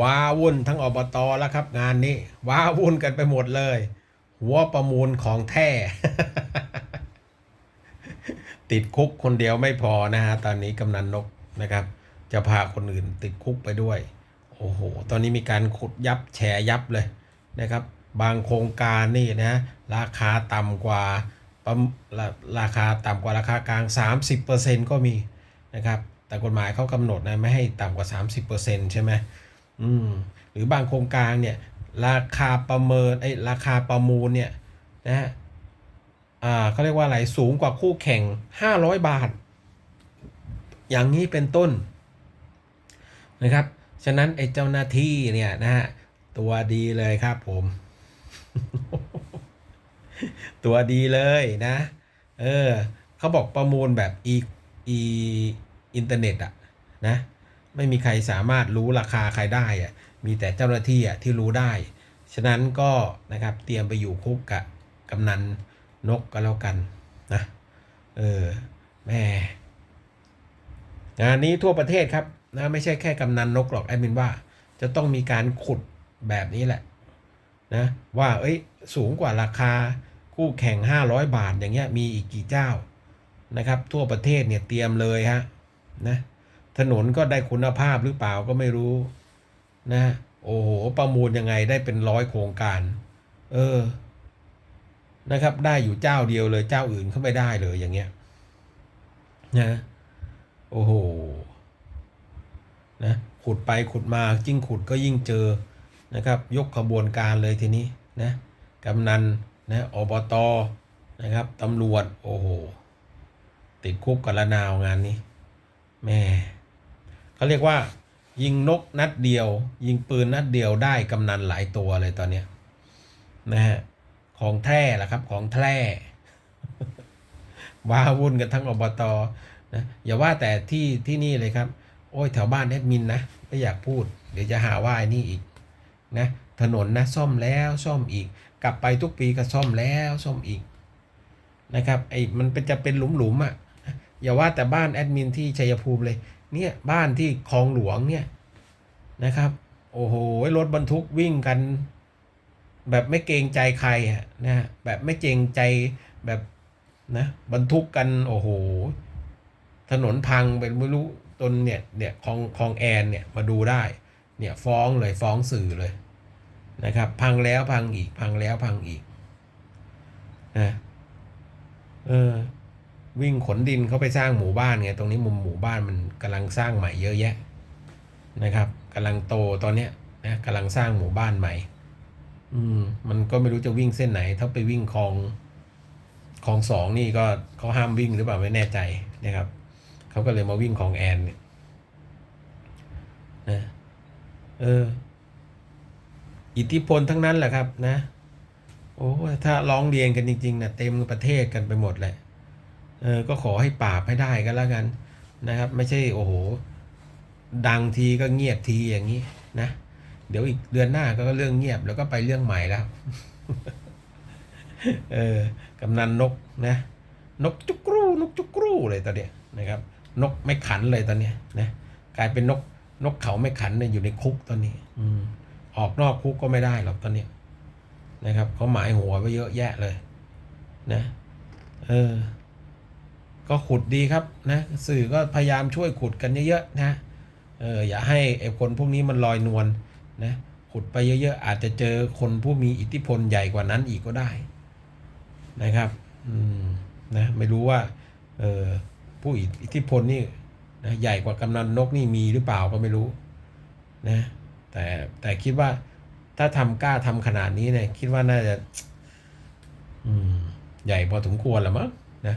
ว้าวุ่นทั้งอบตแล้วครับ งานนี้ ว้าวุ่นกันไปหมดเลย หัวประมูลของแท้ ติดคุกคนเดียวไม่พอนะฮะ ตอนนี้กำนันนกนะครับ จะพาคนอื่นติดคุกไปด้วย โอ้โห ตอนนี้มีการขุดยับแฉยับเลยนะครับ บางโครงการนี่นะ ราคาต่ำกว่าระมราราคาต่ำกว่าราคากลาง 30%ก็มีนะครับ แต่กฎหมายเขากำหนดนะไม่ให้ต่ำกว่า 30%ใช่ไหม อืมหรือบางโครงการเนี่ย ราคาประเมินไอ้ราคาประมูลเนี่ยนะฮะอ่าเขาเรียกว่าอะไรสูงกว่าคู่แข่ง500บาท อย่างนี้เป็นต้นนะครับ ฉะนั้นไอ้เจ้าหน้าที่เนี่ยนะฮะตัวดีเลยครับผม ตัวดีเลยนะ เออเขาบอกประมูลแบบอีอีอินเทอร์เน็ตอะนะ ไม่มีใครสามารถรู้ราคาใครได้อะมีแต่เจ้าหน้าที่อะที่รู้ได้ ฉะนั้นก็นะครับเตรียมไปอยู่คุกกับกำนันนกก็แล้วกันนะเออแม่งานนี้ทั่วประเทศครับนะไม่ใช่แค่กำนันนกหรอกแอดมินว่า จะต้องมีการขุดแบบนี้แหละนะว่าเอ้ยสูงกว่าราคาคู่แข่ง 500 บาทอย่างเงี้ยมีอีกกี่เจ้านะครับ ทั่วประเทศเนี่ยเตรียมเลยฮะนะ ถนนก็ได้คุณภาพหรือเปล่าก็ไม่รู้ นะ โอ้โห ประมูลยังไงได้เป็นร้อยโครงการ เออ นะครับ ได้อยู่เจ้าเดียวเลยเจ้าอื่นเขาไม่ได้เลยอย่างเงี้ย นะ โอ้โห นะ ขุดไปขุดมายิ่งขุดก็ยิ่งเจอ นะครับ ยกขบวนการเลยทีนี้ นะ กำนัน นะอบตนะครับตำรวจ โอ้โห ติดคุกกับละนาวงานนี้ แม่ เขาเรียกว่า ยิงนกนัดเดียว ยิงปืนนัดเดียวได้กำนันหลายตัวเลยตอนเนี้ยนะฮะของแท้ละครับของแท้ว้าวุ่นกันทั้งอบตนะอย่าว่าแต่ที่ที่นี่เลยครับ โอ้ยแถวบ้านแอดมินนะไม่อยากพูด เดี๋ยวจะหาว่าไอ้นี่อีกนะถนนนะซ่อมแล้วซ่อมอีก กลับไปทุกปีก็ซ่อมแล้วซ่อมอีกนะครับไอ้มันเป็นจะเป็นหลุมๆอะอย่าว่าแต่บ้านแอดมินที่ชัยภูมิเลย เนี่ยบ้านที่คลองหลวงเนี่ยนะครับ โอ้โหรถบรรทุกวิ่งกัน แบบไม่เกรงใจใครอะนะฮะแบบไม่เกรงใจแบบนะบรรทุกกันโอ้โห ถนนพังเป็นไม่รู้ตนเนี่ยเนี่ยคลองคลองแอนเนี่ยมาดูได้เนี่ยฟ้องเลยฟ้องสื่อเลยนะครับ พังแล้วพังอีก พังแล้วพังอีกนะเออ วิ่งขนดินเขาไปสร้างหมู่บ้านไงตรงนี้มุมหมู่บ้านมันกำลังสร้างใหม่เยอะแยะนะครับกำลังโตตอนเนี้ยนะกำลังสร้างหมู่บ้านใหม่ อืม มันก็ไม่รู้จะวิ่งเส้นไหน ถ้าไปวิ่งคลองคลองสองนี่ก็เขาห้ามวิ่งหรือเปล่าไม่แน่ใจนะครับเขาก็เลยมาวิ่งคลองแอนเนี่ยนะเออ อิทธิพลทั้งนั้นแหละครับ นะ โอ้ถ้าร้องเรียนกันจริงๆนะเต็มประเทศกันไปหมดเลย เออก็ขอให้ปราบให้ได้ก็แล้วกันนะครับ ไม่ใช่โอ้โห ดังทีก็เงียบทีอย่างนี้นะ เดี๋ยวอีกเดือนหน้าก็เรื่องเงียบแล้วก็ไปเรื่องใหม่แล้วเออกำนันนกนะนกจุกรูนกจุกรูเลยตอนเนี้ยนะครับ นกไม่ขันเลยตอนเนี้ยนะกลายเป็นนกนกเขาไม่ขันเนี่ยอยู่ในคุกตอนนี้ อืมออกนอกคุกก็ไม่ได้หรอกตอนเนี้ยนะครับเขาหมายหัวไว้เยอะแยะเลย นะ เออ ก็ขุดดีครับนะสื่อก็พยายามช่วยขุดกันเยอะๆนะเอออย่าให้ไอ้คนพวกนี้มันลอยนวลนะขุดไปเยอะๆ อาจจะเจอคนผู้มีอิทธิพลใหญ่กว่านั้นอีกก็ได้นะครับอืมนะไม่รู้ว่าเออผู้อิทธิพลนี่นะใหญ่กว่ากำนันนกนี่มีหรือเปล่าก็ไม่รู้นะแต่แต่คิดว่าถ้าทำกล้าทำขนาดนี้เนี่ยคิดว่าน่าจะ อืม ใหญ่พอสมควรละมั้งนะ